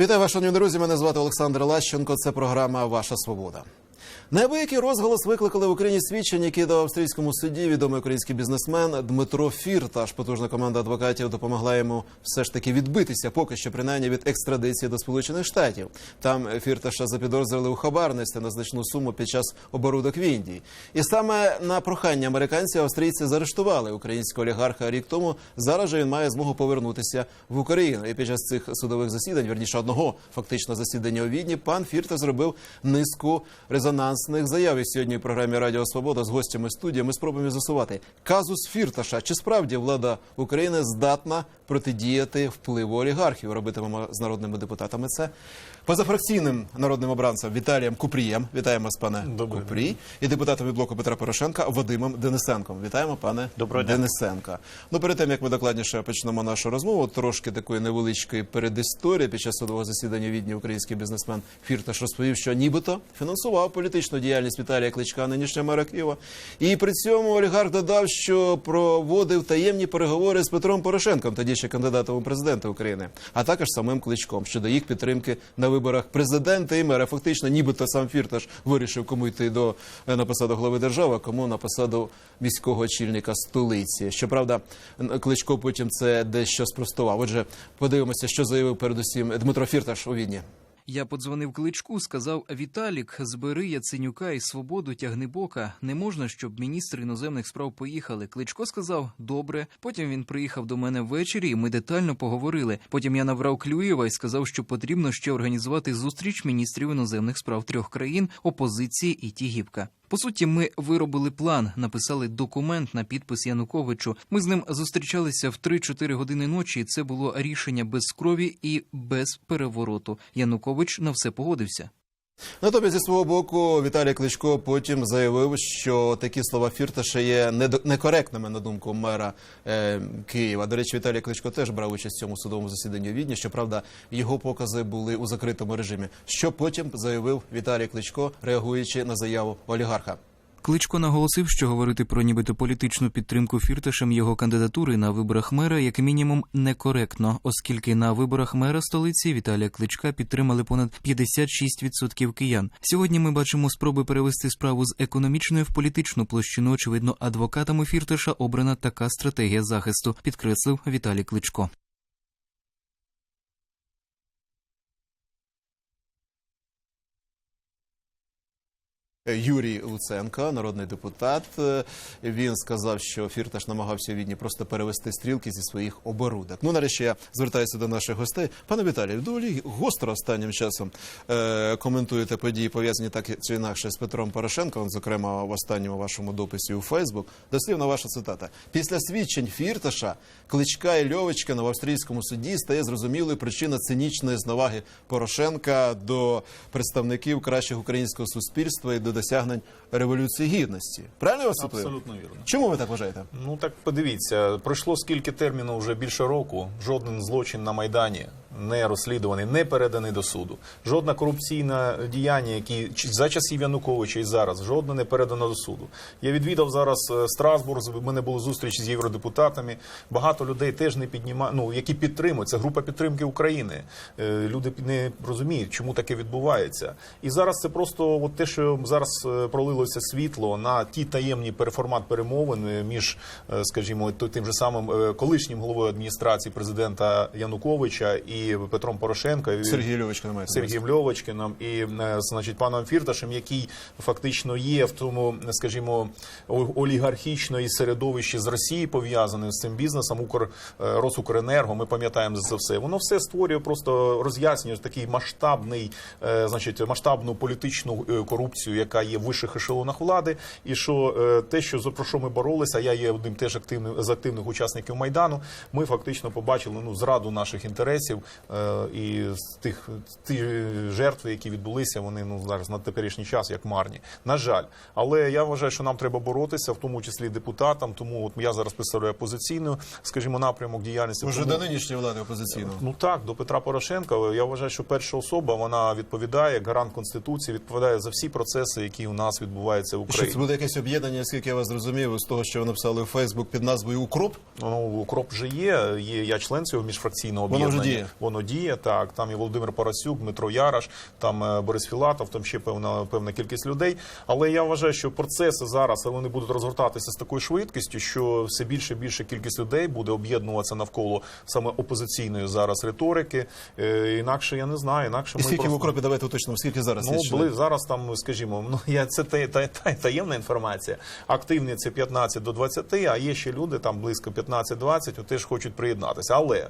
Вітаю вас, шановні друзі. Мене звати Олександр Лащенко. Це програма Ваша Свобода. Неабиякий розголос викликали в Україні свідчення, які дав австрійському суді відомий український бізнесмен Дмитро Фірташ. Потужна команда адвокатів допомогла йому все ж таки відбитися, поки що принаймні від екстрадиції до Сполучених Штатів. Там Фірташа запідозрили у хабарності на значну суму під час оборудок в Індії. І саме на прохання американців австрійці заарештували українського олігарха рік тому. Зараз же він має змогу повернутися в Україну. І під час цих судових засідань, верніше одного фактично засідання у Відні, пан Фірта зробив низку резонансних заяв. І сьогодні в програмі Радіо Свобода з гостями студії ми спробуємо з'ясувати казус Фірташа. Чи справді влада України здатна протидіяти впливу олігархів? Робитимемо з народними депутатами це позафракційним народним обранцем Віталієм Купрієм. Вітаємо вас, пане Добрий Купрій, і депутатом від блоку Петра Порошенка Вадимом Денисенком. Вітаємо, пане Доброго. Денисенка. Ну перед тим як ми докладніше почнемо нашу розмову, трошки такої невеличкої передісторії. Під час судового засідання у відні український бізнесмен Фірташ розповів, що нібито фінансував політичну діяльність Віталія Кличка, нинішнього мера Києва. І при цьому олігарх додав, що проводив таємні переговори з Петром Порошенком, тоді ще кандидатом у президенти України, а також самим Кличком щодо їх підтримки на виборах президента і мера. Фактично, нібито сам Фірташ вирішив, кому йти до е, на посаду голови держави, кому на посаду міського очільника столиці. Щоправда, Кличко потім це дещо спростував. Отже, подивимося, що заявив передусім Дмитро Фірташ у Відні. Я подзвонив кличку, сказав Віталік, збери Яценюка і свободу тягни бока. Не можна, щоб міністри іноземних справ поїхали. Кличко сказав добре. Потім він приїхав до мене ввечері, і ми детально поговорили. Потім я набрав Клюєва і сказав, що потрібно ще організувати зустріч міністрів іноземних справ трьох країн, опозиції і Тігіпка. По суті, ми виробили план, написали документ на підпис Януковичу. Ми з ним зустрічалися в 3-4 години ночі. і Це було рішення без крові і без перевороту. Янукович на все погодився. Натомість зі свого боку Віталій Кличко потім заявив, що такі слова Фірташа є некоректними на думку мера е, Києва. До речі, Віталій Кличко теж брав участь в цьому судовому засіданні у Відні. Щоправда, його покази були у закритому режимі. Що потім заявив Віталій Кличко, реагуючи на заяву олігарха. Кличко наголосив, що говорити про нібито політичну підтримку Фірташем його кандидатури на виборах мера як мінімум некоректно, оскільки на виборах мера столиці Віталія Кличка підтримали понад 56% киян. Сьогодні ми бачимо спроби перевести справу з економічної в політичну площину. Очевидно, адвокатами Фірташа обрана така стратегія захисту, підкреслив Віталій Кличко. Юрій Луценко, народний депутат. Він сказав, що Фірташ намагався Відні просто перевести стрілки зі своїх оборудок. Ну, нарешті я звертаюся до наших гостей. Пане Віталію, доволі гостро останнім часом е, коментуєте події, пов'язані так чи інакше з Петром Порошенком, зокрема в останньому вашому дописі у Фейсбук. Дослівна ваша цитата. Після свідчень Фірташа, Кличка і Льовочкина в австрійському суді стає зрозумілою причина цинічної зневаги Порошенка до представників кращих українського суспільства і до досягнень революції гідності. Правильно я вас цитую? Абсолютно вірно. Чому ви так вважаєте? Ну так подивіться, пройшло скільки терміну вже більше року. Жоден злочин на майдані не розслідуваний, не переданий до суду. Жодна корупційна діяння, які за часів Януковича і зараз, жодне не передано до суду. Я відвідав зараз е, Страсбург. У мене були зустрічі з євродепутатами. Багато людей теж не піднімають, ну які підтримують. Це група підтримки України. Е, Люди не розуміють, чому таке відбувається. І зараз це просто от те, що зараз е, пролилося світло на ті таємні переформат перемовин між, скажімо, тим же самим колишнім головою адміністрації президента Януковича і Петром Порошенка. І- Сергій Льовочка. Сергієм Льовочкином і е, значить паном Фірташем, який фактично є в тому, скажімо, олігархічної середовищі з Росії пов'язаним з цим бізнесом, Укр е, Росукренерго. Ми пам'ятаємо за все. Воно все створює просто роз'яснює такий масштабний, е, значить, масштабну політичну корупцію, яка є в вищих ешелонах влади, і що те, що за про що ми боролися, я є одним теж активним з активних учасників майдану. Ми фактично побачили ну зраду наших інтересів і з тих ті жертви, які відбулися, вони ну зараз на теперішній час як марні. На жаль, але я вважаю, що нам треба боротися, в тому числі депутатам. Тому от я зараз представляю опозиційну, скажімо, напрямок діяльності. Може, Тому- до нинішньої влади опозиційного. Ну так, до Петра Порошенка. Я вважаю, що перша особа вона відповідає як гарант конституції, відповідає за всі процеси, які у нас відбуваються в Що це буде якесь об'єднання, оскільки я вас зрозумів, з того, що ви написали у Фейсбук під назвою Укроп. Ну, укроп вже є. Є я член цього міжфракційного об'єднання. Воно діє. Так, там і Володимир Парасюк, Дмитро Яраш, там е, Борис Філатов, там ще певна певна кількість людей. Але я вважаю, що процеси зараз вони будуть розгортатися з такою швидкістю, що все більше і більше кількість людей буде об'єднуватися навколо саме опозиційної зараз риторики. Е, Інакше я не знаю. Інакше І ми скільки в просто... укропі, давайте уточнимо, скільки зараз Ну, є були зараз там, скажімо, ну я це та, та, та, таємна інформація. Активні це 15 до 20, а є ще люди там близько 15-20, теж хочуть приєднатися. Але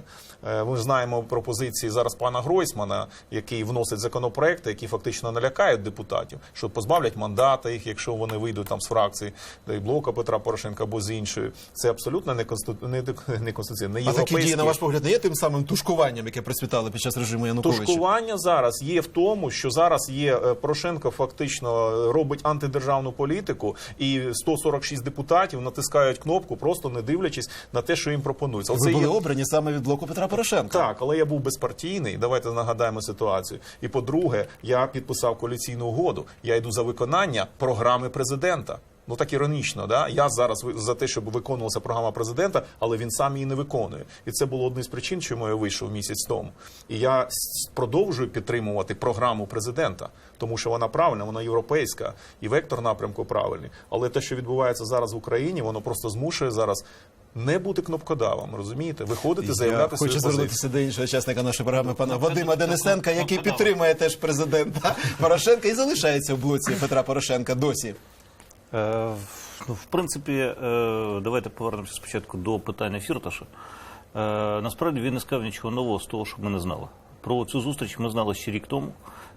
е, ми знаємо пропозиції зараз пана Гройсмана, який вносить законопроекти, які фактично налякають депутатів, що позбавлять мандата їх, якщо вони вийдуть там з фракції та й блока Петра Порошенка або з іншої. Це абсолютно не конститу... не, не конституційно, не А такі дії, на ваш погляд, не є тим самим тушкуванням, яке процвітало під час режиму Януковича? Тушкування зараз є в тому, що зараз є е, Порошенко фактично робить антидержавну політику, і 146 депутатів натискають кнопку, просто не дивлячись на те, що їм пропонується. Ви Оце були є обрані саме від блоку Петра Порошенка. так, але я був безпартійний. Давайте нагадаємо ситуацію. І по-друге, я підписав коаліційну угоду. Я йду за виконання програми президента. Ну так іронічно, да я зараз за те, щоб виконувалася програма президента, але він сам її не виконує. І це було однією з причин, чому я вийшов місяць тому. І я продовжую підтримувати програму президента, тому що вона правильна, вона європейська, і вектор напрямку правильний. Але те, що відбувається зараз в Україні, воно просто змушує зараз. Не бути кнопкодавом, розумієте? Виходити, заявляти Я свою хочу позицію. звернутися до іншого учасника нашої програми, пана Вадима Денисенка, який підтримує теж президента Порошенка і залишається в блоці Петра Порошенка досі. Е, ну, в принципі, е, давайте повернемося спочатку до питання Фірташа. Е, насправді він не сказав нічого нового з того, що ми не знали. Про цю зустріч ми знали ще рік тому.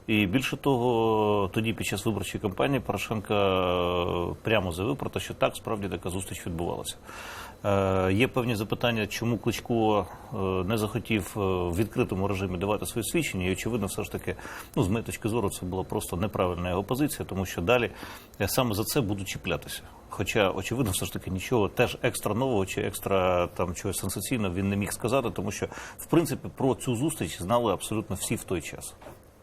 І більше того, тоді під час виборчої кампанії Порошенко е, прямо заявив про те, що так справді така зустріч відбувалася. Е, Є певні запитання, чому Кличко е, не захотів е, в відкритому режимі давати свої свідчення, і очевидно, все ж таки, ну з моєї точки зору, це була просто неправильна його позиція, тому що далі саме за це будуть чіплятися. Хоча, очевидно, все ж таки нічого теж екстра нового чи екстра там чогось сенсаційного він не міг сказати, тому що в принципі про цю зустріч знали абсолютно всі в той час.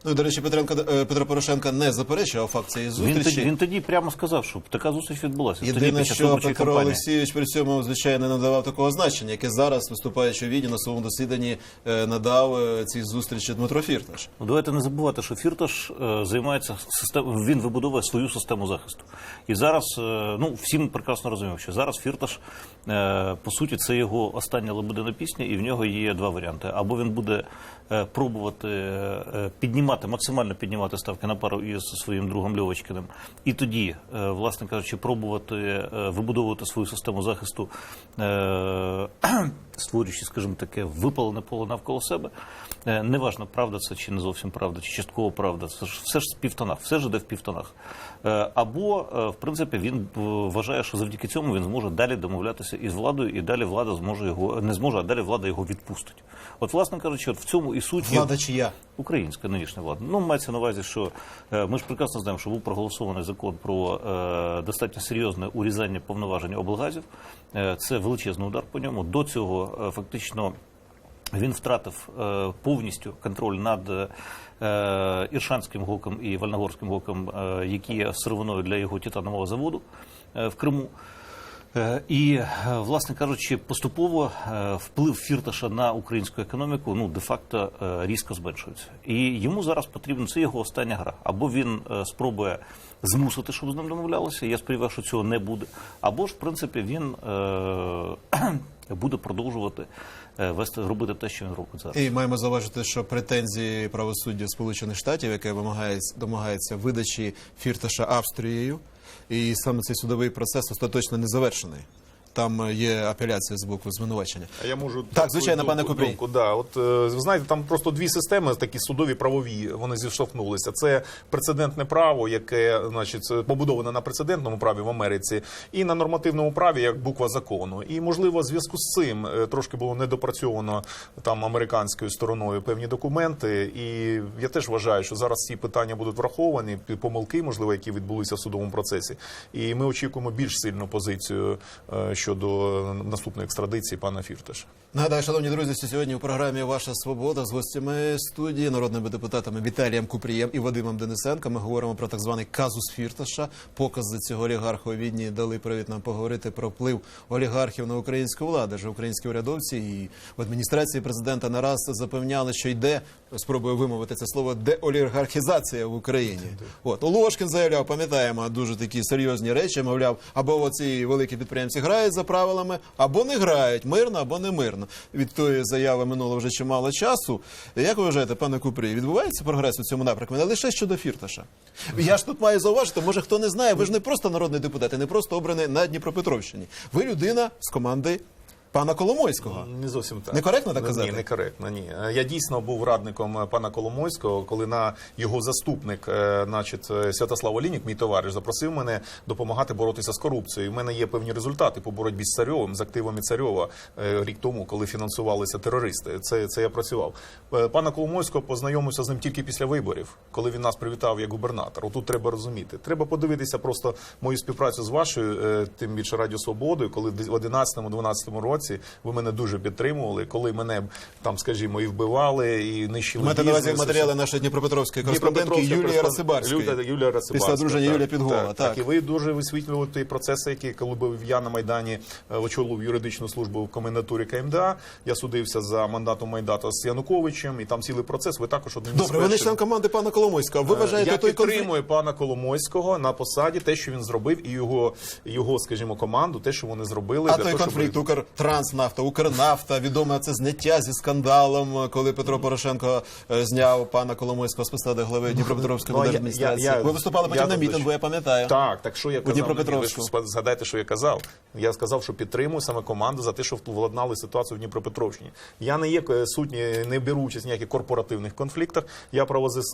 Ну, до речі, Петренко, е, Петро Порошенко не заперечував факт цієї Він зустрічі. тоді, він тоді прямо сказав, що така зустріч відбулася. Єдине, що Петро. Олексійович при цьому, звичайно, не надавав такого значення, яке зараз, виступаючи у Відні на своєму засіданні, е, надав е, цій зустрічі Дмитро Фірташ. Ну, Давайте не забувати, що Фірташ займається системою, він вибудовує свою систему захисту. І зараз, ну всі ми прекрасно розуміємо, що зараз Фірташ, по суті, це його остання лебедина пісня, і в нього є два варіанти: або він буде пробувати е, піднімати, максимально піднімати ставки на пару із своїм другом Льовочкиним, і тоді, е, власне кажучи, пробувати е, вибудовувати свою систему захисту, е, створюючи, скажімо таке, випалене поле навколо себе. Неважно, правда це чи не зовсім правда, чи частково правда. Це ж все ж в півтонах, все ж іде в півтонах. Або, в принципі, він вважає, що завдяки цьому він зможе далі домовлятися із владою, і далі влада зможе його не зможе, а далі влада його відпустить. От, власне кажучи, от в цьому і суть Влада чия? Українська нинішня влада. Ну, мається на увазі, що е, ми ж прекрасно знаємо, що був проголосований закон про е, достатньо серйозне урізання повноважень облгазів. Е, це величезний удар по ньому. До цього фактично. Він втратив повністю контроль над Іршанським гоком і Вальногорським гоком, які є сировиною для його титанового заводу в Криму. Е, І, е, власне кажучи, поступово е, вплив Фірташа на українську економіку ну де-факто різко зменшується. І йому зараз потрібно це його остання гра. Або він спробує змусити, щоб з ним домовлялися. Я сподіваюся, що цього не буде. Або ж, в принципі, він буде продовжувати вести робити те, що він робить зараз. І маємо зауважити, що претензії правосуддя Сполучених Штатів, яке вимагається домагається видачі Фірташа Австрією, і саме цей судовий процес остаточно не завершений. Там е, є апеляція з боку звинувачення. А я можу Так, звичайно, пане Купрій. Да, от е, ви знаєте, там просто дві системи, такі судові правові, вони зіштовхнулися. Це прецедентне право, яке значить побудоване на прецедентному праві в Америці, і на нормативному праві як буква закону. І можливо, в зв'язку з цим е, трошки було недопрацьовано там американською стороною певні документи. І я теж вважаю, що зараз ці питання будуть враховані, помилки, можливо, які відбулися в судовому процесі. І ми очікуємо більш сильну позицію щодо наступної екстрадиції пана Фірташа. Нагадаю, шановні друзі, що сьогодні у програмі Ваша свобода з гостями студії, народними депутатами Віталієм Купрієм і Вадимом Денисенко. Ми говоримо про так званий казус Фірташа. Покази цього олігарха у Відні дали привід нам поговорити про вплив олігархів на українську владу. Ж українські урядовці і в адміністрації президента нараз запевняли, що йде спробую вимовити це слово деолігархізація в Україні. От Ложкін заявляв, пам'ятаємо дуже такі серйозні речі. Мовляв, або оці великі підприємці грають за правилами, або не грають мирно, або не мирно. Від тої заяви минуло вже чимало часу. Як ви вважаєте, пане Купрій, відбувається прогрес у цьому напрямку, не лише щодо Фірташа? Я ж тут маю зауважити, може хто не знає, ви ж не просто народний депутат, і не просто обраний на Дніпропетровщині. Ви людина з команди пана Коломойського. Не зовсім так. Некоректно так казати? Ні, некоректно, ні. Я дійсно був радником пана Коломойського, коли на його заступник, е, значить, е, Святослав Олінік, мій товариш, запросив мене допомагати боротися з корупцією. У мене є певні результати по боротьбі з Царьовим, з активами Царьова е, рік тому, коли фінансувалися терористи. Це, це я працював. Пана Коломойського познайомився з ним тільки після виборів, коли він нас привітав як губернатор. Отут треба розуміти. Треба подивитися просто мою співпрацю з вашою, тим більше Радіо Свободою, коли в 11-12 році ви мене дуже підтримували, коли мене там, скажімо, і вбивали, і нищили. Маєте на увазі матеріали нашої дніпропетровської кореспондентки Юлії кореспонд- Юлія Рацибарська. Після одруження так, Юлія Підгола, Так, так. І ви дуже висвітлювали ті процеси, які коли був я на Майдані е, очолив юридичну службу в комендатурі КМДА. Я судився за мандатом Майдата з Януковичем, і там цілий процес. Ви також одним Добре, ви не член команди пана Коломойського. Ви вважаєте Е, Я той конфлікт? підтримую пана Коломойського на посаді, те, що він зробив, і його, його скажімо, команду, те, що вони зробили. А для той того, щоб- Укртранснафта, Укрнафта, відоме це зняття зі скандалом, коли Петро Порошенко е, зняв пана Коломойського з посади глави Дніпропетровської Ну, адміністрації. я- я- Ви виступали потім на мітингу, я пам'ятаю. Так, так що я казав. Ви згадайте, що я казав. Я сказав, що підтримую саме команду за те, що владнали ситуацію в Дніпропетровщині. Я не є е, сутні, не беру участь в ніяких корпоративних конфліктах. Я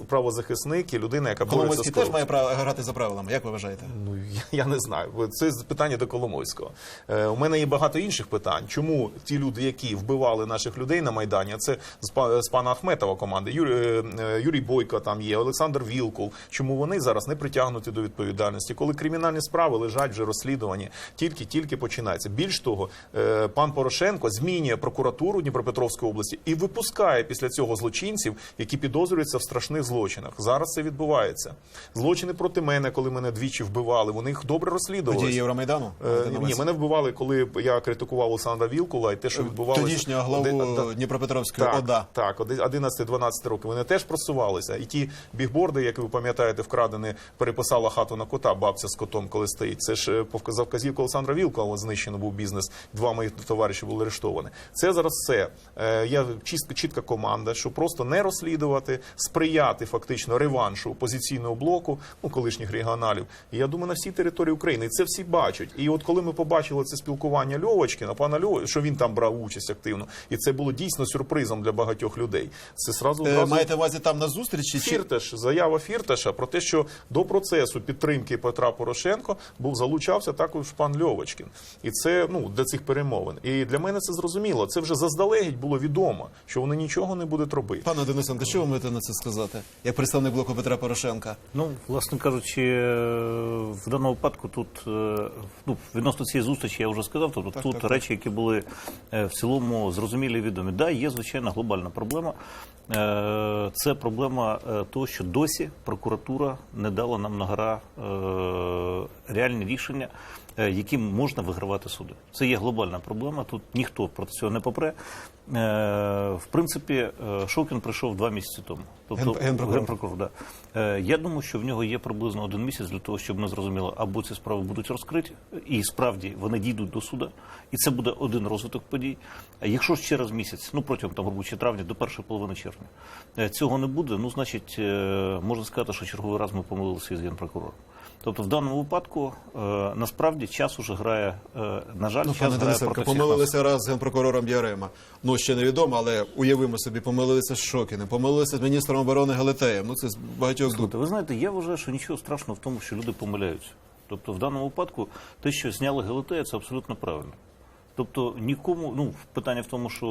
правозахисник і людина, яка бореться з Коломойський теж має право грати за правилами. Як ви вважаєте? Ну я, я не знаю. Це питання до Коломойського. Е, у мене є багато інших питань. Чому ті люди, які вбивали наших людей на майдані, це з, па- з пана Ахметова команди, Юрій, е, е, Юрій Бойко там є, Олександр Вілкул. Чому вони зараз не притягнуті до відповідальності, коли кримінальні справи лежать вже розслідувані, тільки тільки починається. Більш того, е, пан Порошенко змінює прокуратуру Дніпропетровської області і випускає після цього злочинців, які підозрюються в страшних злочинах. Зараз це відбувається. Злочини проти мене, коли мене двічі вбивали, вони їх добре розслідували. Євромайдану? Е, Ні, мене вбивали, коли я критикував Олександра Вілкула і те, що відбувалося. Тодішнього главу Де- Дніпропетровської так, ОДА. Так, 11-12 років. Вони теж просувалися. І ті бігборди, як ви пам'ятаєте, вкрадені, переписала хату на кота, бабця з котом, коли стоїть. Це ж е, за вказівку Олександра Вілкова знищено був бізнес. Два моїх товариші були арештовані. Це зараз все. Е, Я чітка, чітка команда, що просто не розслідувати, сприяти фактично реваншу опозиційного блоку, ну колишніх регіоналів. І я думаю, на всій території України. І це всі бачать. І от коли ми побачили це спілкування Льовочкіна, пана Льова, що він там брав участь активно, і це було дійсно сюрпризом для багатьох людей. Це сразу Е, одразу Маєте увазі там на зустрічі? Чи... Фірташ, заява Фірташа про те, що до процесу підтримки Петра Порошенко був залучався також пан Льовочкін, і це ну для цих перемовин. І для мене це зрозуміло. Це вже заздалегідь було відомо, що вони нічого не будуть робити. Пане Денисенко, що ви маєте на це сказати? Як представник блоку Петра Порошенка? Ну, власне кажучи, е, в даному випадку тут е, ну, відносно цієї зустрічі я вже сказав. Тобто тут речі, які були е, в цілому зрозумілі відомі. Да, є звичайна глобальна проблема. Е, Це проблема е, того, що досі прокуратура не дала нам на гора е, реальні рішення, яким можна вигравати суди. Це є глобальна проблема. Тут ніхто проти цього не попре. Е, В принципі, е, Шокін прийшов два місяці тому. Тобто Ген- генпрокурор. генпрокурор, да. Е, Я думаю, що в нього є приблизно один місяць для того, щоб ми зрозуміли, або ці справи будуть розкриті, і справді вони дійдуть до суду, і це буде один розвиток подій. А якщо ж через місяць, ну протягом там, грубо травня до першої половини червня, е, цього не буде, ну значить, е, можна сказати, що черговий раз ми помилилися із генпрокурором. Тобто, в даному випадку е, насправді час уже грає, е, на жаль, Ну, час грає Денисенко, проти всіх нас. помилилися раз з генпрокурором Ярема. Ну, ще невідомо, але уявимо собі, помилилися з Шокіним, помилилися з міністром оборони Галетеєм. Ну, це з багатьох. Слухайте, ви знаєте, я вважаю, що нічого страшного в тому, що люди помиляються. Тобто, в даному випадку, те, що зняли Галетея, це абсолютно правильно. Тобто нікому, ну питання в тому, що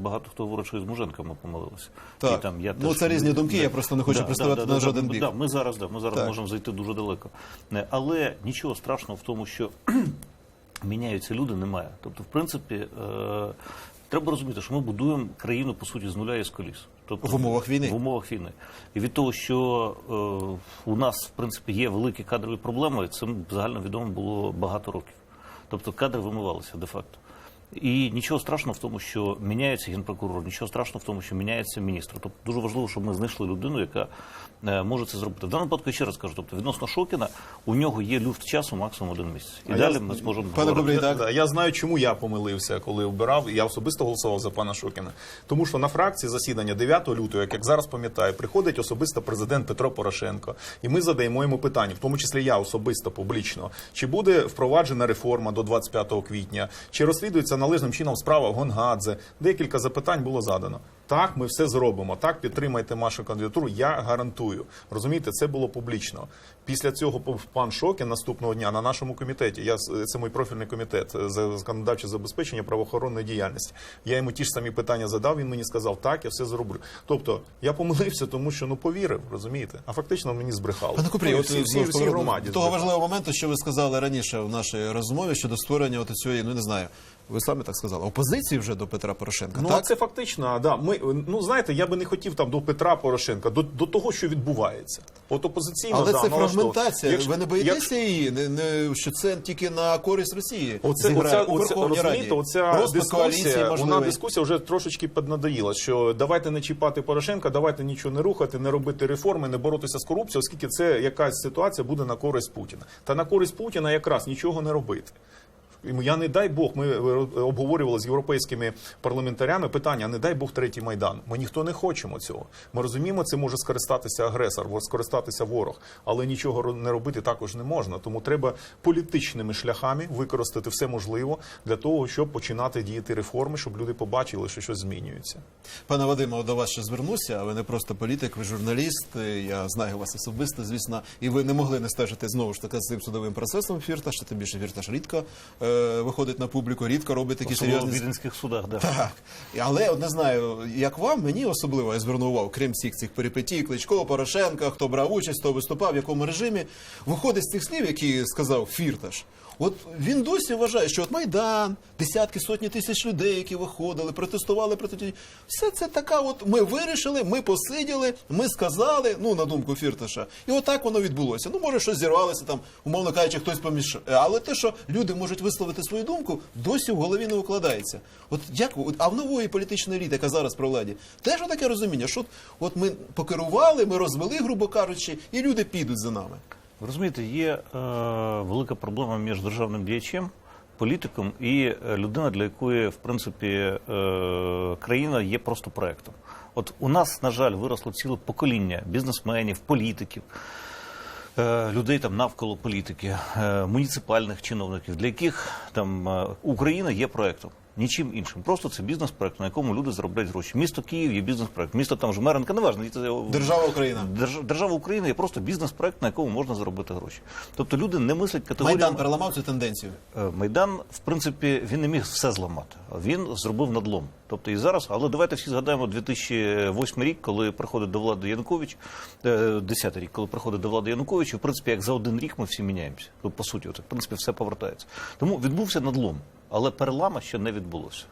багато хто говорить, що з Муженка ми помилилися. Так. І там я Ну, теж- це різні думки, я просто не хочу приставати на жоден бік. Да, ми зараз, да, ми зараз Так. можемо зайти дуже далеко. Не, Але нічого страшного в тому, що міняються люди, немає. Тобто, в принципі, е, треба розуміти, що ми будуємо країну по суті з нуля і з коліс. Тобто В умовах війни. В умовах війни. І від того, що е, у нас в принципі є великі кадрові проблеми, це загально відомо було багато років. Тобто кадри вимивалися де-факто. І нічого страшного в тому, що міняється генпрокурор, нічого страшного в тому, що міняється міністр. Тобто дуже важливо, щоб ми знайшли людину, яка е, може це зробити. В даному випадку я ще раз кажу, тобто відносно Шокіна у нього є люфт часу максимум один місяць. І А далі я- ми зможемо Пане говорити. Кубрій, так. Я знаю, чому я помилився, коли обирав. Я особисто голосував за пана Шокіна. Тому що на фракції засідання 9 лютого, як, як зараз пам'ятаю, приходить особисто президент Петро Порошенко, і ми задаємо йому питання, в тому числі я особисто публічно, чи буде впроваджена реформа до 25 квітня, чи розслідується належним чином справа Гонгадзе. Декілька запитань було задано. Так, ми все зробимо. Так, підтримайте нашу кандидатуру. Я гарантую. Розумієте, це було публічно. Після цього пан Шокін наступного дня на нашому комітеті. Я це мій профільний комітет е, за законодавче забезпечення правоохоронної діяльності. Я йому ті ж самі питання задав. Він мені сказав, так, я все зроблю. Тобто я помилився, тому що ну повірив, розумієте? А фактично мені збрехали. Пане Купрій, Ну, от всі, всі, всі громаді того збрехали. важливого моменту, що ви сказали раніше в нашій розмові щодо створення от цієї, ну не знаю, ви самі так сказали, опозиції вже до Петра Порошенка. Ну, так? а це фактично, да. Ми ну знаєте, я би не хотів там до Петра Порошенка, до, до того, що відбувається. От опозиційно, Але да, це налаштовано. фрагментація. Якщо- ви не боїтеся якщо- її, не, не, що це тільки на користь Росії. Оце, оця, оця, розумієте, оця дискусія, вона дискусія вже трошечки піднадоїла, що давайте не чіпати Порошенка, давайте нічого не рухати, не робити реформи, не боротися з корупцією, оскільки це якась ситуація буде на користь Путіна. Та на користь Путіна якраз нічого не робити. Я не дай Бог, ми обговорювали з європейськими парламентарями питання, не дай Бог третій майдан. Ми ніхто не хочемо цього. Ми розуміємо, це може скористатися агресор, скористатися ворог, але нічого не робити також не можна. Тому треба політичними шляхами використати все можливе для того, щоб починати діяти реформи, щоб люди побачили, що щось змінюється. Пане Вадиме, до вас ще звернуся. Ви не просто політик, ви журналіст. Я знаю вас особисто, звісно, і ви не могли не стежити знову ж таки з цим судовим процесом Фірташа. Тим більше Фірташ рідко е, виходить на публіку, рідко робить такі Особливо в віденських судах, да. Так, але от не знаю, як вам, мені особливо я звернув увагу, крім всіх цих перипетій, Кличко, Порошенка, хто брав участь, хто виступав, в якому режимі, виходить з тих слів, які сказав Фірташ. От він досі вважає, що от Майдан, десятки, сотні тисяч людей, які виходили, протестували проти все це така. От ми вирішили, ми посиділи, ми сказали, ну на думку Фірташа, і отак воно відбулося. Ну може щось зірвалося там, умовно кажучи, хтось помішав. Але те, що люди можуть висловити свою думку, досі в голові не укладається. От як от, а в нової політичної еліти, яка зараз при владі, теж таке розуміння, що от, от ми покерували, ми розвели, грубо кажучи, і люди підуть за нами. Ви розумієте, є е, велика проблема між державним діячем, політиком і е, людина, для якої, в принципі, е, країна є просто проектом. От у нас, на жаль, виросло ціле покоління бізнесменів, політиків. Е, Людей там навколо політики, е, муніципальних чиновників, для яких там е, Україна є проектом, нічим іншим. Просто це бізнес-проект, на якому люди заробляють гроші. Місто Київ є бізнес-проект, місто там Жмеренка, неважно. це- Держава Україна. Держ- Держава України є просто бізнес-проект, на якому можна заробити гроші. Тобто люди не мислять категоріями. Майдан переламав цю тенденцію. Е, Майдан, в принципи, він не міг все зламати. Він зробив надлом. Тобто і зараз, але давайте всі згадаємо 2008 рік, коли приходить до влади Янукович, е, 10 рік, коли приходить до влади Янукович, і в принципі, як за один рік ми всі міняємося. Ну, по суті, от, в принципі, все повертається. Тому відбувся надлом, але перелама ще не відбулося.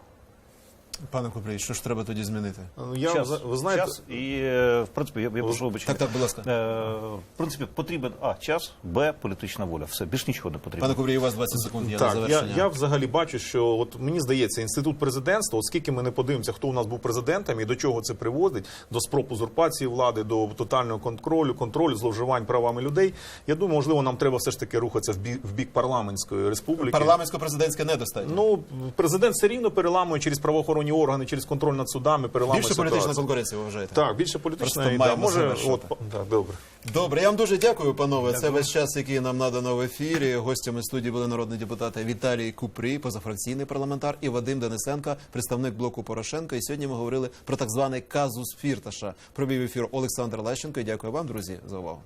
Пане Купрій, що ж треба тоді змінити? Ну, Я, час, ви знаєте, час і, е, в принципі, я, я прошу вибачення. Так, так, будь ласка. Е, в принципі, потрібен А, час, Б, політична воля. Все, більш нічого не потрібно. Пане Купрій, у вас 20 секунд є на Так, я, я взагалі бачу, що от мені здається, інститут президентства, оскільки ми не подивимося, хто у нас був президентом і до чого це приводить, до спроб узурпації влади, до тотального контролю, контролю, зловживань правами людей. Я думаю, можливо, нам треба все ж таки рухатися в бік, в бік парламентської республіки. Парламентсько-президентське недостатньо. Ну, президент все рівно переламує через правоохоронні органи, через контроль над судами, переламує Більше політична конкуренція, ви вважаєте? Так, більше політична Просто і, да, може, от, так, добре. Добре, я вам дуже дякую, панове. Це весь час, який нам надано в ефірі. Гостями студії були народні депутати Віталій Купрій, позафракційний парламентар, і Вадим Денисенко, представник блоку Порошенка. І сьогодні ми говорили про так званий казус Фірташа. Провів ефір Олександр Лещенко. І дякую вам, друзі, за увагу.